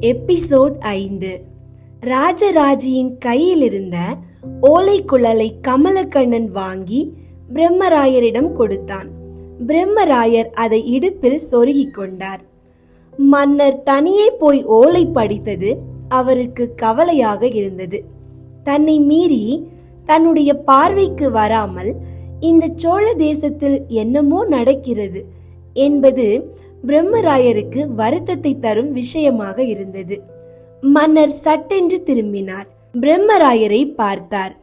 Episode ஐந்து. ராஜராஜியின் கையில் இருந்த குழலை கமலக்கண்ணன் வாங்கி பிரம்மராயரிடம் கொடுத்தான். பிரம்மராயர் அதை இடுப்பில் சொருகிக் கொண்டார். மன்னர் தனியே போய் ஓலை படித்தது அவருக்கு கவலையாக இருந்தது. தன்னை மீறி தன்னுடைய பார்வைக்கு வராமல் இந்த சோழ தேசத்தில் என்னமோ நடக்கிறது என்பது பிரம்மராயருக்கு வருத்தத்தை தரும் விஷயமாக இருந்தது. மன்னர் சட்டென்று திரும்பினார். பிரம்மராயரை பார்த்தார்.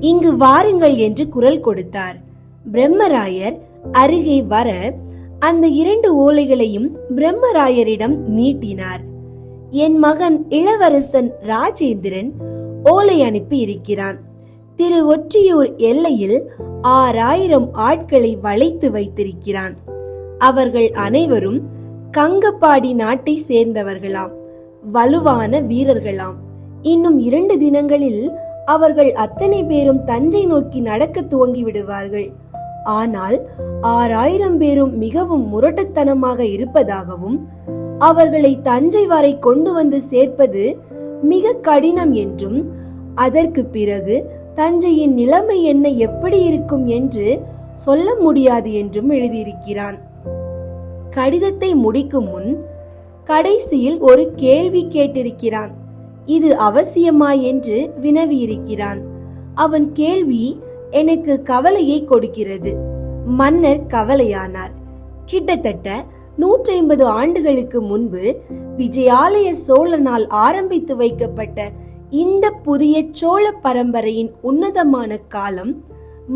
இங்கு வாருங்கள் என்று குரல் கொடுத்தார். பிரம்மராயர் அருகே வர அந்த இரண்டு ஓலைகளையும் பிரம்மராயரிடம் நீட்டினார். என் மகன் இளவரசன் ராஜேந்திரன் ஓலை அனுப்பி இருக்கிறான். திரு ஒற்றியூர் எல்லையில் ஆறாயிரம் ஆட்களை வளைத்து வைத்திருக்கிறான். அவர்கள் அனைவரும் கங்கப்பாடி நாட்டை சேர்ந்தவர்களாம் வலுவான வீரர்களாம். இன்னும் இரண்டு தினங்களில் அவர்கள் அத்தனை பேரும் தஞ்சை நோக்கி நடக்க துவங்கி விடுவார்கள். ஆனால் ஆறாயிரம் பேரும் மிகவும் முரட்டுத்தனமாக இருப்பதாகவும் அவர்களை தஞ்சை வரை கொண்டு வந்து சேர்ப்பது மிக கடினம் என்றும் அதற்கு பிறகு தஞ்சையின் நிலைமை என்ன எப்படி இருக்கும் என்று சொல்ல முடியாது என்றும் எழுதியிருக்கிறான். கடிதத்தை முடிக்கும் முன் கடைசியில் ஒரு கேள்வி கேட்டிருக்கிறான். இது அவசியமா என்று வினவியிருக்கிறான். அவன் கேள்வி எனக்கு கவலையை கொடுக்கிறது. மன்னர் கவலையானார். கிட்டத்தட்ட நூற்றி ஐம்பது ஆண்டுகளுக்கு முன்பு விஜயாலய சோழனால் ஆரம்பித்து வைக்கப்பட்ட இந்த புதிய சோழ பரம்பரையின் உன்னதமான காலம்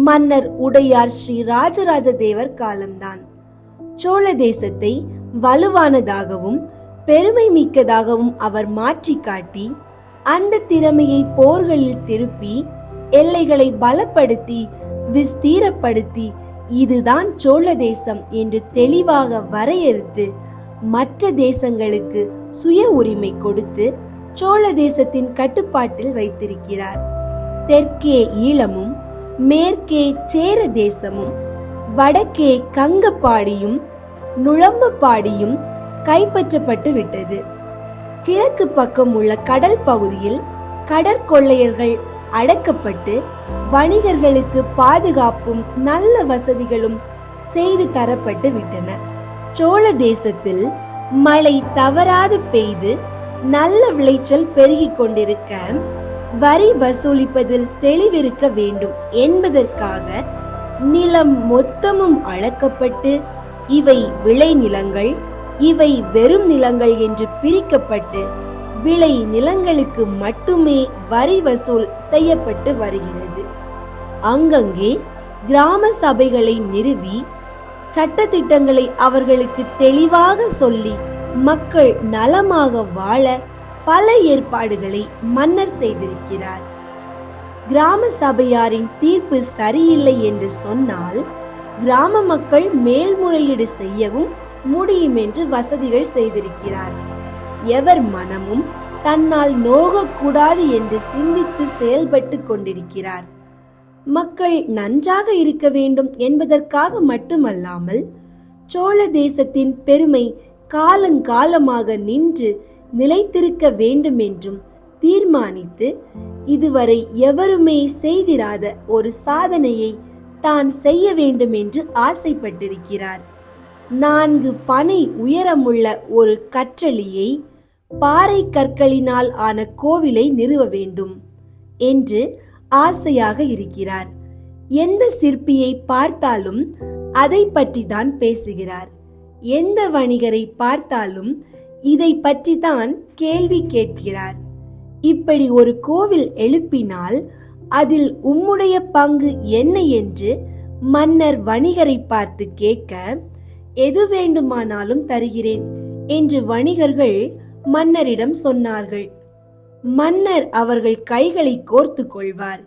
மன்னர் உடையார் ஸ்ரீ ராஜராஜ தேவர் காலம்தான். சோழ தேசத்தை வலுவானதாகவும் பெருமை மிக்கதாகவும் அவர் மாற்றி காட்டி அந்த திறமையை போர்களில் திருப்பி எல்லைகளை பலப்படுத்தி விஸ்தீரப்படுத்தி இதுதான் சோழ தேசம் என்று தெளிவாக வரையறுத்து மற்ற தேசங்களுக்கு சுய உரிமை கொடுத்து சோழ தேசத்தின் கட்டுப்பாட்டில் வைத்திருக்கிறார். தெற்கே ஈழமும் மேற்கே சேர தேசமும் வடக்கே கங்கப்பாடியும் நுழம்பப்பாடியும் கைப்பற்றப்பட்டு விட்டது. கிழக்கு பக்கம் உள்ள கடல் பகுதியில் கடற்கொள்ளையர்கள் அடக்கப்பட்டு வணிகர்களுக்கு பாதுகாப்பும் நல்ல வசதிகளும் செய்து தரப்பட்டு விட்டன. சோழ தேசத்தில் மழை தவறாது பெய்து நல்ல விளைச்சல் பெருகிக் கொண்டிருக்க வரி வசூலிப்பதில் தெளிவிருக்க வேண்டும் என்பதற்காக நிலம் மொத்தமும் அளக்கப்பட்டு இவை விளை நிலங்கள் இவை வெறும் நிலங்கள் என்று பிரிக்கப்பட்டு விளை நிலங்களுக்கு மட்டுமே வரி வசூல் செய்யப்பட்டு வருகிறது. அங்கங்கே கிராம சபைகளை நிறுவி சட்டத்திட்டங்களை அவர்களுக்கு தெளிவாக சொல்லி மக்கள் நலமாக வாழ பல ஏற்பாடுகளை மன்னர் செய்திருக்கிறார். கிராம சபையாரின் தீர்ப்பு சரியில்லை என்று சொன்னால் கிராம மக்கள் மேல்முறையீடு செய்யவும் முடியும் என்று வசதிகள் செய்திருக்கிறார். எவர் மனமும் தன்னால் நோகக்கூடாது என்று சிந்தித்து செயல்பட்டு கொண்டிருக்கிறார். மக்கள் நன்றாக இருக்க வேண்டும் என்பதற்காக மட்டுமல்லாமல் சோழ தேசத்தின் பெருமை காலங்காலமாக நின்று நிலைத்திருக்க வேண்டும் என்றும் தீர்மானித்து இதுவரை எவருமே செய்திராத ஒரு சாதனையை தான் செய்ய வேண்டும் என்று ஆசைப்பட்டிருக்கிறார். நான்கு பனை உயரமுள்ள ஒரு கற்றளியை பாறை கற்களினால் ஆன கோவிலை நிறுவ வேண்டும் என்று ஆசையாக இருக்கிறார். எந்த சிற்பியை பார்த்தாலும் அதை பற்றி தான் பேசுகிறார். எந்த வணிகரை பார்த்தாலும் இதை பற்றி தான் கேள்வி கேட்கிறார். இப்படி ஒரு கோவில் எழுப்பினால் அதில் உம்முடைய பங்கு என்ன என்று மன்னர் வணிகரை பார்த்து கேட்க எது வேண்டுமானாலும் தருகிறேன் என்று வணிகர்கள் மன்னரிடம் சொன்னார்கள். மன்னர் அவர்கள் கைகளை கோர்த்து கொள்வார்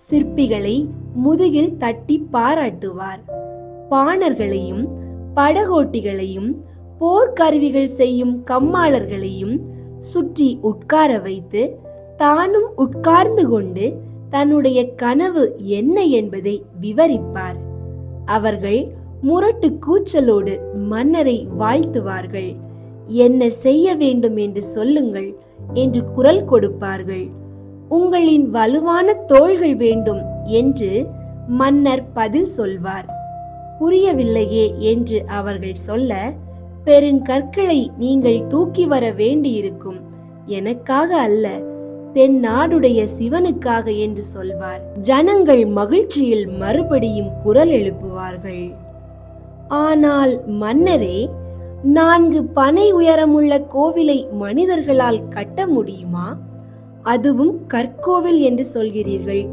சிற்பிகளை முதுகில் தட்டி பாராட்டுவார். பாணர்களையும் படகோட்டிகளையும் போர்க்கருவிகள் செய்யும் கம்மாளர்களையும் சுற்றி உட்கார வைத்து தானும் உட்கார்ந்து கொண்டு தன்னுடைய கனவு என்ன என்பதை விவரிப்பார். அவர்கள் முரட்டு கூச்சலோடு மன்னரை வாழ்த்துவார்கள். என்ன செய்ய வேண்டும் என்று சொல்லுங்கள் என்று குரல் கொடுப்பார்கள். உங்களின் வலுவான தோள்கள் வேண்டும் என்று மன்னர் பதில் சொல்வார். புரியவில்லையே என்று அவர்கள் சொல்ல பெருங்கற்களை நீங்கள் தூக்கி வர வேண்டியிருக்கும். எனக்காக அல்ல தென் நாடுடைய சிவனுக்காக என்று சொல்வார். ஜனங்கள் மகிழ்ச்சியில் மறுபடியும் குரல் எழுப்புவார்கள். ஆனால் மன்னரே நான்கு பனை உயரமுள்ள கோவிலை மனிதர்களால் கட்ட முடியுமா? அதுவும் கற்கோவில் என்று சொல்கிறீர்கள்.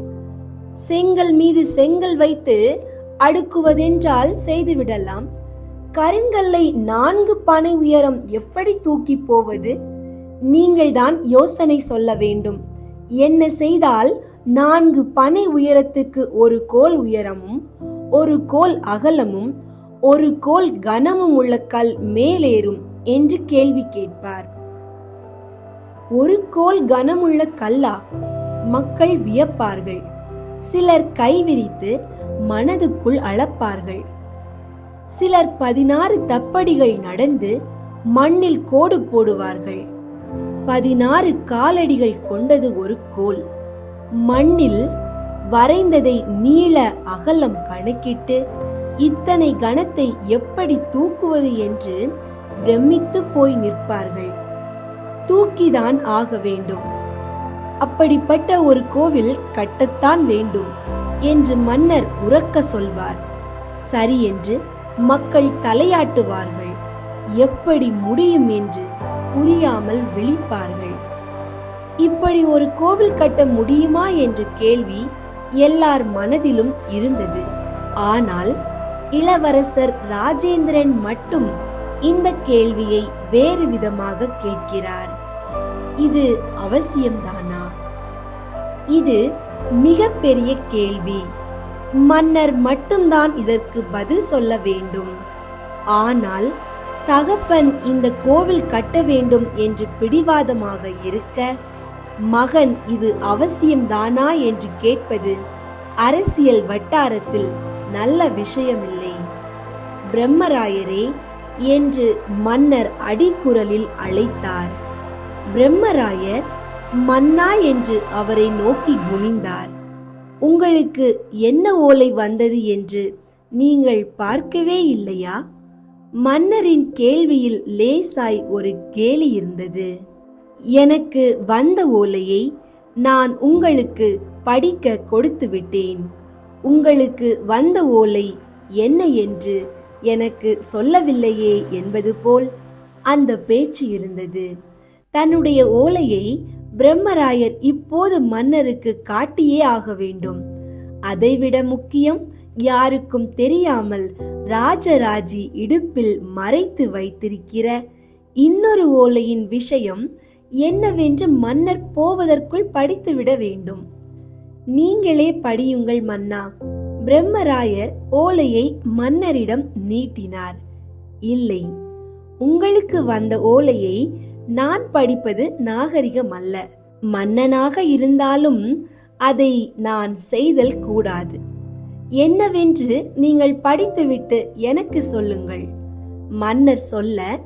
செங்கல் மீது செங்கல் வைத்து அடுக்குவதென்றால் செய்துவிடலாம். கருங்கல்லை நான்கு பனை உயரம் எப்படி தூக்கி போவது? நீங்கள்தான் யோசனை சொல்ல வேண்டும். என்ன செய்தால் நான்கு பனை உயரத்துக்கு ஒரு கோல் உயரமும் ஒரு கோல் அகலமும் ஒரு கோல் கனமும் உள்ள கல் மேலேறும் என்று கேள்வி கேட்பார். ஒரு கோல் கனமுள்ள கல்லா? மக்கள் வியப்பார்கள். சிலர் கைவிரித்து மனதுக்குள் அளப்பார்கள். சிலர் பதினாறு தப்படிகள் நடந்து மண்ணில் கோடு போடுவார்கள். பதினாறு காலடிகள் கொண்டது ஒரு கோல். மண்ணில் வரைந்ததை நீள அகலம் கணக்கிட்டு இத்தனை கணத்தை எப்படி தூக்குவது என்று பிரமித்து போய் நிற்பார்கள். தூக்கிதான் ஆக வேண்டும். அப்படிப்பட்ட ஒரு கோவில் கட்டத்தான் வேண்டும் என்று மன்னர் உறக்க சொல்வார். சரி என்று மக்கள் தலையாட்டுவார்கள். எப்படி முடியும் என்று புரியாமல் விழிப்பார்கள். இப்படி ஒரு கோவில் கட்ட முடியுமா என்ற கேள்வி எல்லார் மனதிலும் இருந்தது. ஆனால் இளவரசர் ராஜேந்திரன் மட்டும் இந்த கேள்வியை வேறு விதமாக கேட்கிறார். இது அவசியம்தானா? இது மிகப்பெரிய கேள்வி. மன்னர் மட்டும்தான் இதற்கு பதில் சொல்ல வேண்டும். ஆனால் தகப்பன் இந்த கோவில் கட்ட வேண்டும் என்று பிடிவாதமாக இருக்க மகன் இது அவசியம்தானா என்று கேட்பது அரசியல் வட்டாரத்தில் நல்ல விஷயமில்லை. பிரம்மராயரே என்று மன்னர் அடிக்குரலில் அழைத்தார். பிரம்மராயர் மன்னா என்று அவரை நோக்கி குனிந்தார். உங்களுக்கு என்ன ஓலை வந்தது என்று நீங்கள் பார்க்கவே இல்லையா? மன்னரின் கேள்வியில் லேசாய் ஒரு கேலி இருந்தது. எனக்கு வந்த ஓலையை நான் உங்களுக்கு படிக்க கொடுத்து விட்டேன். உங்களுக்கு வந்த ஓலை என்ன என்று எனக்கு சொல்லவில்லையே என்பது போல் அந்த பேச்சு இருந்தது. தன்னுடைய ஓலையை பிரம்மராயர் இப்போது மன்னருக்கு காட்டியே ஆக வேண்டும். அதைவிட முக்கியம் யாருக்கும் தெரியாமல் ராஜராஜி இடுப்பில் மறைத்து வைத்திருக்கிற இன்னொரு ஓலையின் விஷயம் என்னவென்று மன்னர் போவதற்குள் படித்துவிட வேண்டும். நீங்களே படியுங்கள் மன்னா. பிரம்மராயர் ஓலையை மன்னரிடம் நீட்டினார். இல்லை உங்களுக்கு வந்த ஓலையை நான் படிப்பது நாகரிகம் அல்ல மன்னனாக இருந்தாலும் அதை நான் செய்தல் கூடாது. என்னவென்று நீங்கள் படித்துவிட்டு எனக்கு சொல்லுங்கள். மன்னர் சொல்ல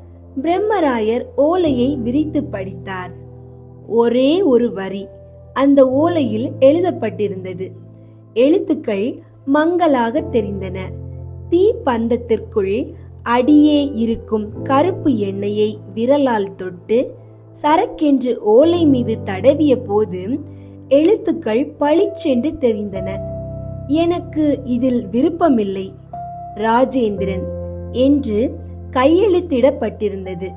பிரம்மராயர் ஓலையை விரித்து படித்தார். ஒரே ஒரு வரி அந்த ஓலையில் எழுதப்பட்டிருந்தது. எழுத்துக்கள் மங்கலாக தெரிந்தன. தீ பந்தத்திற்குள் அடியே இருக்கும் கருப்பு எண்ணெயை விரலால் தொட்டு சரக்கென்று ஓலை மீது தடவிய போது எழுத்துக்கள் பளிச்சென்று தெரிந்தன. எனக்கு இதில் விருப்பமில்லை. ராஜேந்திரன் என்று கையெழுத்திடப்பட்டிருந்தது.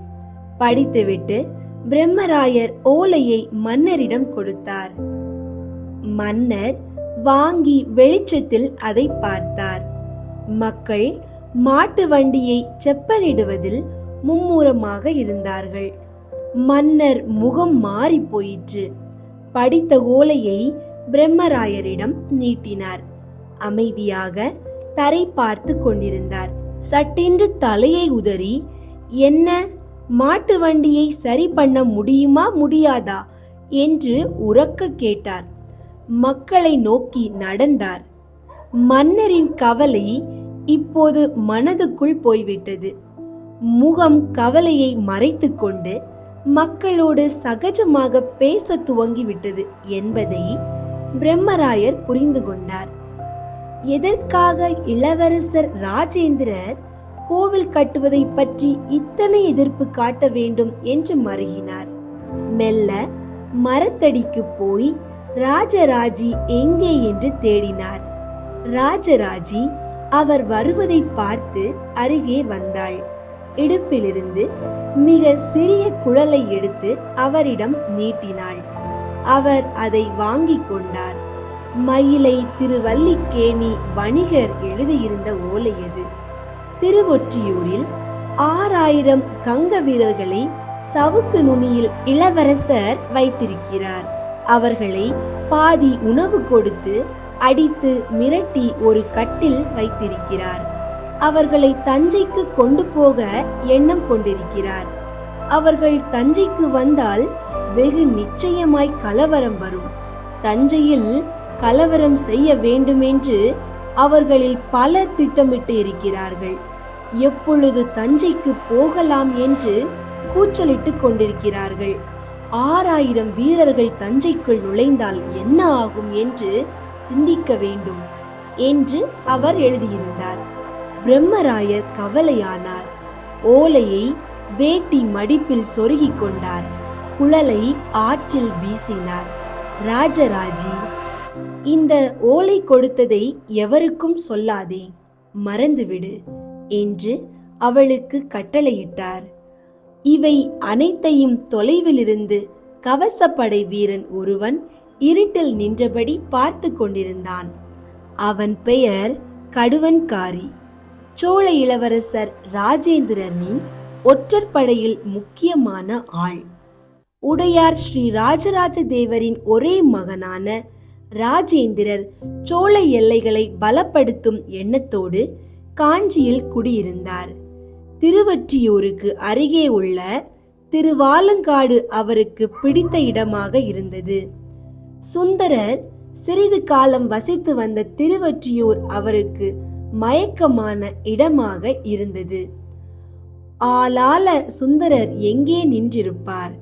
படித்துவிட்டு பிரம்மராயர் ஓலையை மன்னரிடம் கொடுத்தார். மன்னர் வாங்கி வெளிச்சத்தில் அதை பார்த்தார். மக்கள் மாட்டு வண்டியை செப்பனிடுவதில் மும்முரமாக இருந்தார்கள். மன்னர் முகம் மாறி போயிற்று. படித்த ஓலையை பிரம்மராயரிடம் நீட்டினார். அமைதியாக தரை பார்த்து கொண்டிருந்தார். சட்டென்று தலையை உதறி என்ன? மாட்டு வண்டியை சரி பண்ண முடியுமா முடியாதா? என்று உறக்க கேட்டார். மக்களை நோக்கி நடந்தார். மன்னரின் கவலை இப்போது மனதுக்குள் போய்விட்டது. முகம் கவலையை மறைத்துக்கொண்டு மக்களோடு சகஜமாக பேச துவங்கிவிட்டது என்பதை பிரம்மராயர் புரிந்து கொண்டார். எதற்காக இளவரசர் ராஜேந்திரர் கோவில் கட்டுவதை பற்றி இத்தனை எதிர்ப்பு காட்ட வேண்டும் என்று மருகினார் மெல்ல மரத்தடிக்கு போய் ராஜராஜி எங்கே என்று தேடினார். ராஜராஜி அவர் வருவதை பார்த்து அருகே வந்தாள். இடுப்பிலிருந்து மிக சிறிய குழலை எடுத்து அவரிடம் நீட்டினாள். அவர் அதை வாங்கிக் கொண்டார். மயிலை திருவல்லிக்கேணி வணிகர் எழுதியிருந்த ஓலை அது. திருவொற்றியூரில் ஆறாயிரம் கங்க வீரர்களை சவுக்கு நுனியில் இளவரசர் வைத்திருக்கிறார். அவர்களை பாதி உணவு கொடுத்து அடித்து மிரட்டி ஒரு கட்டில் வைத்திருக்கிறார். அவர்களை தஞ்சைக்கு கொண்டு போக எண்ணம் கொண்டிருக்கிறார். அவர்கள் தஞ்சைக்கு வந்தால் வெகு நிச்சயமாய் கலவரம் வரும். தஞ்சையில் கலவரம் செய்ய வேண்டுமென்று அவர்களில் பலர் திட்டமிட்டு இருக்கிறார்கள். எப்பொழுது தஞ்சைக்கு போகலாம் என்று கூச்சலிட்டு கொண்டிருக்கிறார்கள். ஆறாயிரம் வீரர்கள் தஞ்சைக்குள் நுழைந்தால் என்ன ஆகும் என்று சிந்திக்க வேண்டும் என்று அவர் எழுதியிருந்தார். பிரம்மராயர் கவலையானார். ஓலையை வேட்டி மடிப்பில் சொருகிக் கொண்டார். குழலை ஆற்றில் வீசினார். ராஜராஜி இந்த ஓலை கொடுத்ததை எவருக்கும் சொல்லாதே மறந்துவிடு என்று அவளுக்கு கட்டளையிட்டார். இவை அனைத்தையும் தொலைவிலிருந்து கவசப்படை வீரன் ஒருவன் இருட்டில் நின்றபடி பார்த்து கொண்டிருந்தான். அவன் பெயர் கடுவன்காரி. சோழ இளவரசர் ராஜேந்திரனின் ஒற்றற்படையில் முக்கியமான ஆள். உடையார் ஸ்ரீ ராஜராஜ தேவரின் ஒரே மகனான ராஜேந்திரர் சோழ எல்லைகளை பலப்படுத்தும் எண்ணத்தோடு காஞ்சியில் குடியிருந்தார். திருவற்றியூருக்கு அருகே உள்ள திருவாலங்காடு அவருக்கு பிடித்த இடமாக இருந்தது. சுந்தரர் சிறிது காலம் வசித்து வந்த திருவற்றியூர் அவருக்கு மயக்கமான இடமாக இருந்தது. ஆளால சுந்தரர் எங்கே நின்றிருப்பார்?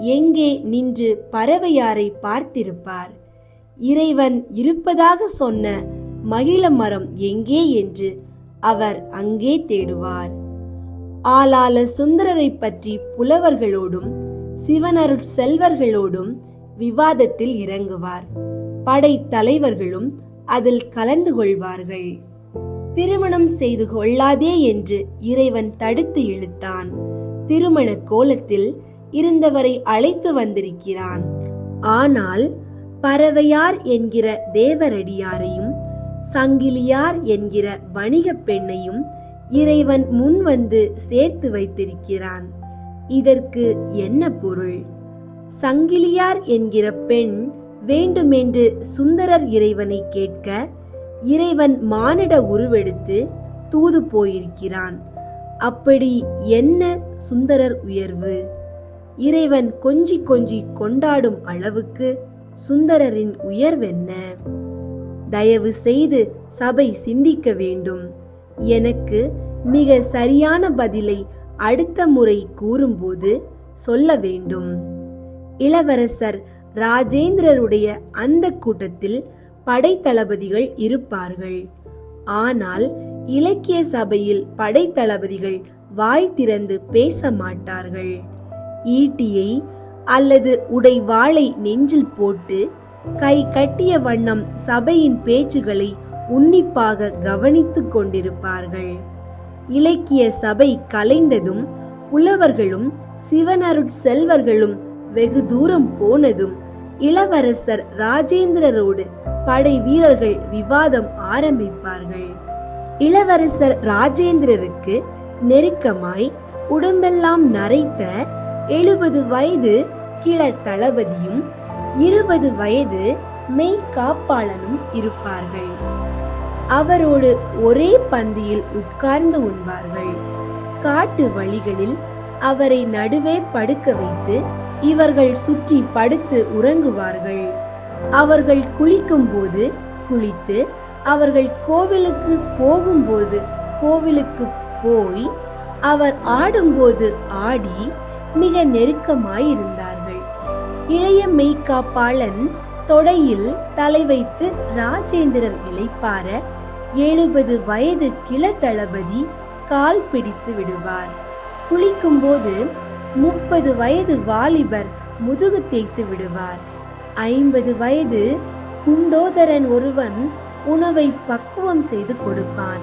எங்கே நின்று பறவையாரை பார்த்திருப்பார்? இறைவன் இருப்பதாக சொன்ன மகிழ மரம் எங்கே என்று அவர் அங்கே தேடுவார். ஆளால சுந்தரரை பற்றி புலவர்களோடும் சிவனருட் செல்வர்களோடும் விவாதத்தில் இறங்குவார். படை தலைவர்களும் அதில் கலந்து கொள்வார்கள். திருமணம் செய்து கொள்ளாதே என்று இறைவன் தடுத்து இழுத்தான். திருமண கோலத்தில் இருந்தவரை அழைத்து வந்திருக்கிறான். ஆனால் பறவையார் என்கிற தேவரடியாரையும் சங்கிலியார் என்கிற வணிகப் பெண்ணையும் இறைவன் முன் வந்து சேர்த்து வைத்திருக்கிறான். இதற்கு என்ன பொருள்? சங்கிலியார் என்கிற பெண் வேண்டுமென்று சுந்தரர் இறைவனை கேட்க இறைவன் மானிட உருவெடுத்து தூது போயிருக்கிறான். அப்படி என்ன சுந்தரர் உயர்வு? இறைவன் கொஞ்சி கொஞ்சி கொண்டாடும் அளவுக்கு சுந்தரரின் உயர்வென்ன? தயவு செய்து சபை சிந்திக்க வேண்டும். எனக்கு மிக சரியான பதிலை அடுத்த முறை கூறும்போது சொல்ல வேண்டும். இளவரசர் ராஜேந்திரருடைய அந்த கூட்டத்தில் படைத்தளபதிகள் இருப்பார்கள். ஆனால் இலக்கிய சபையில் படைத்தளபதிகள் வாய் திறந்து பேச மாட்டார்கள் ஈட்டியை அல்லது உடைவாளை நெஞ்சில் போட்டு கை கட்டிய வண்ணம் சபையின் பேச்சுகளை உன்னிப்பாக கவனித்துக் கொண்டிருப்பார்கள். இலக்கிய சபை கலைந்ததும் புலவர்களும் சிவனருட் செல்வர்களும் வெகு தூரம் போனதும் இளவரசர் ராஜேந்திரரோடு படை வீரர்கள் விவாதம் ஆரம்பிப்பார்கள். இளவரசர் ராஜேந்திரருக்கு நெருக்கமாய் உடம்பெல்லாம் நரைத்த எழுபது வயது கிளர் தளபதியும் இருபது வயது மெய் காப்பாளனும் இருப்பார்கள். அவரோடு ஒரே பந்தியில் உட்கார்ந்து உண்பார்கள். காட்டு வழிகளில் அவரை நடுவே படுக்க வைத்து இவர்கள் சுற்றி படுத்து உறங்குவார்கள். அவர்கள் குளிக்கும்போது குளித்து அவர்கள் கோவிலுக்கு போகும்போது கோவிலுக்கு போய் அவர் ஆடும்போது ஆடி மிக நெருக்கமாயிருந்தார்கள். இளைய மெய்காப்பாளன் தொடையில் தலை வைத்து ராஜேந்திரர் இளைப்பார எழுபது வயது கிளத்தளபதி கால் பிடித்து விடுவார். குளிக்கும்போது முப்பது வயது வாலிபர் முதுகு தேய்த்து விடுவார். ஐம்பது வயது குண்டோதரன் ஒருவன் உணவை பக்குவம் செய்து கொடுப்பான்.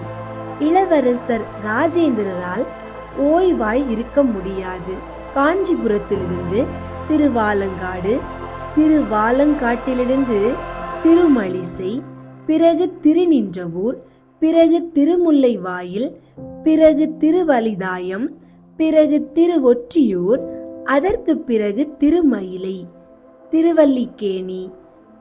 இளவரசர் ராஜேந்திரரால் ஓய்வாய் இருக்க முடியாது. காஞ்சிபுரத்திலிருந்து திருவாலங்காடு திருவாலங்காட்டிலிருந்து திருமலிசை பிறகு திருநின்றவூர் பிறகு திருமுல்லை வாயில் பிறகு திருவலிதாயம் பிறகு திரு ஒற்றியூர் அதற்கு பிறகு திருமயிலை திருவல்லிக்கேணி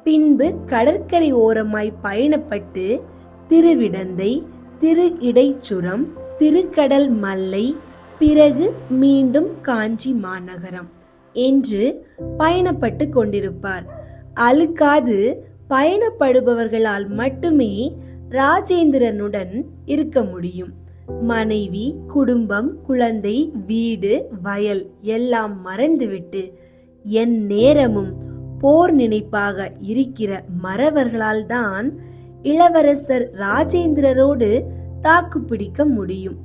பின்பு கடற்கரை ஓரமாய் பயணப்பட்டு திருவிடந்தை திரு இடைச்சுரம் திருக்கடல் மல்லை பிறகு மீண்டும் காஞ்சி மாநகரம் என்று பயணப்பட்டு கொண்டிருப்பார். அழுக்காது பயணப்படுபவர்களால் மட்டுமே ராஜேந்திரனுடன் இருக்க முடியும். மனைவி குடும்பம் குழந்தை வீடு வயல் எல்லாம் மறந்துவிட்டு என் நேரமும் போர் நினைப்பாக இருக்கிற மறவர்களால் தான் இளவரசர் ராஜேந்திரரோடு தாக்கு பிடிக்க முடியும்.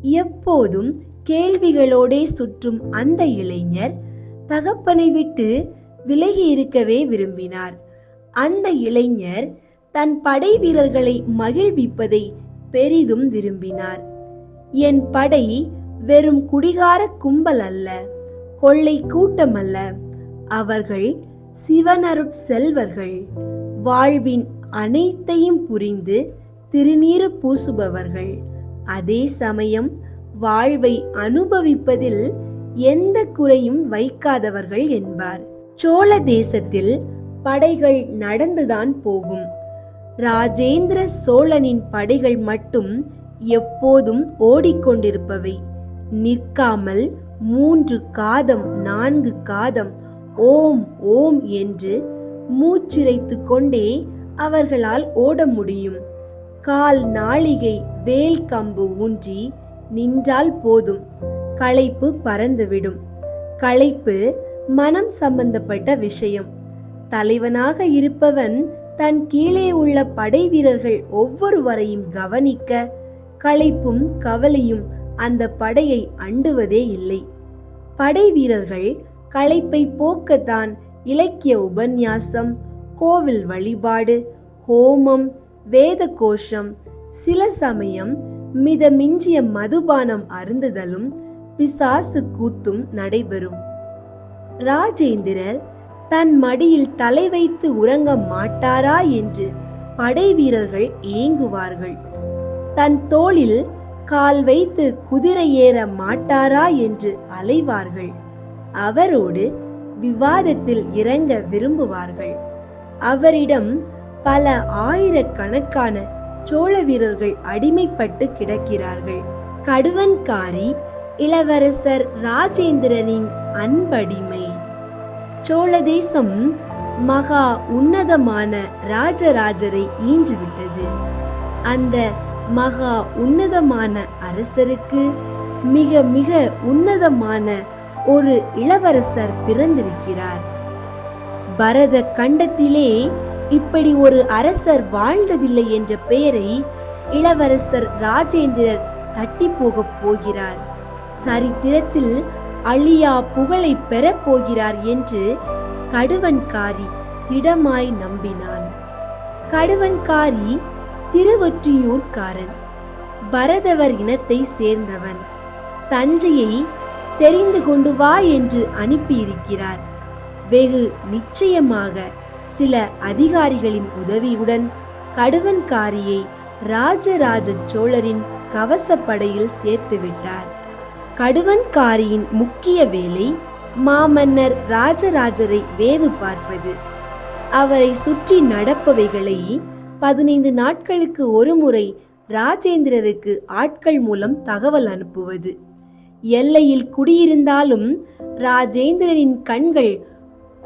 எப்போதும் கேள்விகளோடே சுற்றும் அந்த இளைஞர் தகப்பனை விட்டு விலகி இருக்கவே விரும்பினார். அந்த இளைஞர் தன் படை வீரர்களை மகிழ்விப்பதை பெரிதும் விரும்பினார். என் படை வெறும் குடிகார கும்பல் அல்ல கொள்ளை கூட்டம் அல்ல அவர்கள் சிவனருட் செல்வர்கள். வாழ்வின் அனைத்தையும் புரிந்து திருநீறு பூசுபவர்கள். அதே சமயம் வாழ்வை அனுபவிப்பதில் எந்த குறையும் வைக்காதவர்கள் என்பார். சோழ தேசத்தில் படைகள் நடந்துதான் போகும். ராஜேந்திர சோழனின் படைகள் மட்டும் எப்போதும் ஓடிக்கொண்டிருப்பவை. நிற்காமல் மூன்று காதம் நான்கு காதம் ஓம் ஓம் என்று மூச்சிரைத்து கொண்டே அவர்களால் ஓட முடியும். கால் நாளிகை வேல் கம்பு ஊன்றி நின்றால் போதும். களைப்பு பறந்துவிடும். களைப்பு மனம் சம்பந்தப்பட்ட விஷயம். தலைவனாக இருப்பவன் தன் கீழே உள்ள படை வீரர்கள் ஒவ்வொருவரையும் கவனிக்க களைப்பும் கவலையும் அந்த படையை அண்டுவதே இல்லை. படை வீரர்கள் களைப்பை போக்கத்தான் இலக்கிய உபன்யாசம் கோவில் வழிபாடு ஹோமம் வேத கோஷம் சில சமயம் மித மிஞ்சிய மதுபானம் அருந்துதலும் பிசாசு கூத்தும் நடைபெறும். ராஜேந்திரர் தன் மடியில் தலை வைத்து உறங்க மாட்டாரா என்று படை வீரர்கள் ஏங்குவார்கள். தன் தோளில் கால் வைத்து குதிரை ஏற மாட்டாரா என்று அலைவார்கள். அவரோடு விவாதத்தில் இறங்க விரும்புவார்கள். அவரிடம் பல ஆயிரக்கணக்கான சோழ வீரர்கள் அடிமைப்பட்டு கிடக்கிறார்கள். கடுவன்காரி இளவரசர் ராஜேந்திரனின் அன்படிமை. சோழ தேசம் மகா உன்னதமான ராஜராஜரை ஈன்றுவிட்டது அந்த மகா உன்னதமான அரசருக்கு மிக மிக உன்னதமான ஒரு இளவரசர் பிறந்திருக்கிறார். பரத கண்டத்திலே இப்படி ஒரு அரசர் வாழ்ந்ததில்லை என்ற பெயரை இளவரசர் ராஜேந்திரர் தட்டி போகப் போகிறார். சரித்திரத்தில் அழியா புகழை பெறப் போகிறார் என்று கடுவன்காரி திடமாய் நம்பினான். கடுவன்காரி திருவொற்றியூர்காரன் பரதவர் இனத்தை சேர்ந்தவன். தஞ்சையை தெரிந்து கொண்டு வா என்று அனுப்பியிருக்கிறார். வெகு நிச்சயமாக சில அதிகாரிகளின் உதவியுடன் கடுவன்காரியை ராஜராஜ சோழரின் கவசப்படையில் சேர்த்துவிட்டார். கடுவன்காரியின் முக்கிய வேலை மாமன்னர் ராஜராஜரை வேவு பார்ப்பது. அவரை சுற்றி நடப்பவைகளை பதினைந்து நாட்களுக்கு ஒருமுறை ராஜேந்திரருக்கு ஆட்கள் மூலம் தகவல் அனுப்புவது. எல்லையில் குடியிருந்தாலும் ராஜேந்திரனின் கண்கள்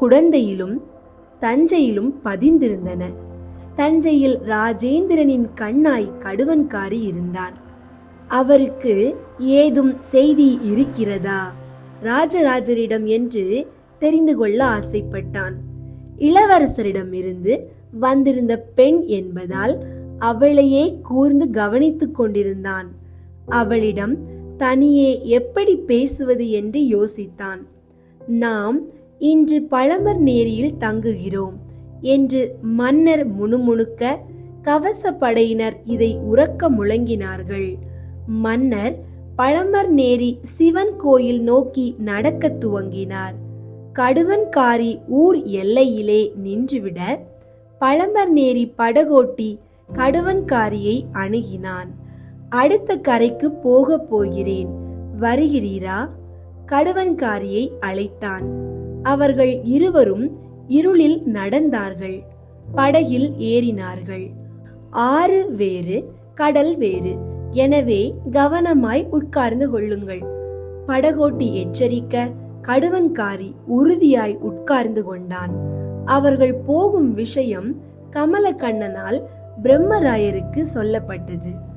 குடந்தையிலும் தஞ்சையிலும் பதிந்திருந்தன. தஞ்சையில் ராஜேந்திரனின் கண்ணாய் கடுவன்காரி இருந்தான். அவருக்கு ஏதும் செய்தி இருக்கிறதா? ராஜராஜரிடம் என்று தெரிந்து கொள்ள ஆசைப்பட்டான். இளவரசரிடம் இருந்து வந்திருந்த பெண் என்பதால் அவளையே கூர்ந்து கவனித்துக் கொண்டிருந்தான். அவளிடம் தனியே எப்படி பேசுவது என்று யோசித்தான். நாம் இன்று பழமர் நேரியில் தங்குகிறோம் என்று மன்னர் முணுமுணுக்க கவச படையினர் இதை உறக்க முழங்கினார்கள். மன்னர் பழமர் நேரி சிவன் கோயில் நோக்கி நடக்கத் துவங்கினார். கடுவன்காரி ஊர் எல்லையிலே நின்றுவிட பழமர் நேரி படகோட்டி கடுவன்காரியை அணுகினான். அடுத்த கரைக்கு போகப் போகிறேன். வருகிறீரா? கடுவன்காரியை அழைத்தான். அவர்கள் இருவரும் இருளில் நடந்தார்கள். படகில் ஏறினார்கள். ஆறு வேறு கடல் வேறு. எனவே கவனமாய் உட்கார்ந்து கொள்ளுங்கள். படகோட்டி எச்சரிக்க கடுவன்காரி உறுதியாய் உட்கார்ந்து கொண்டான். அவர்கள் போகும் விஷயம் கமலக்கண்ணனால் பிரம்மராயருக்கு சொல்லப்பட்டது.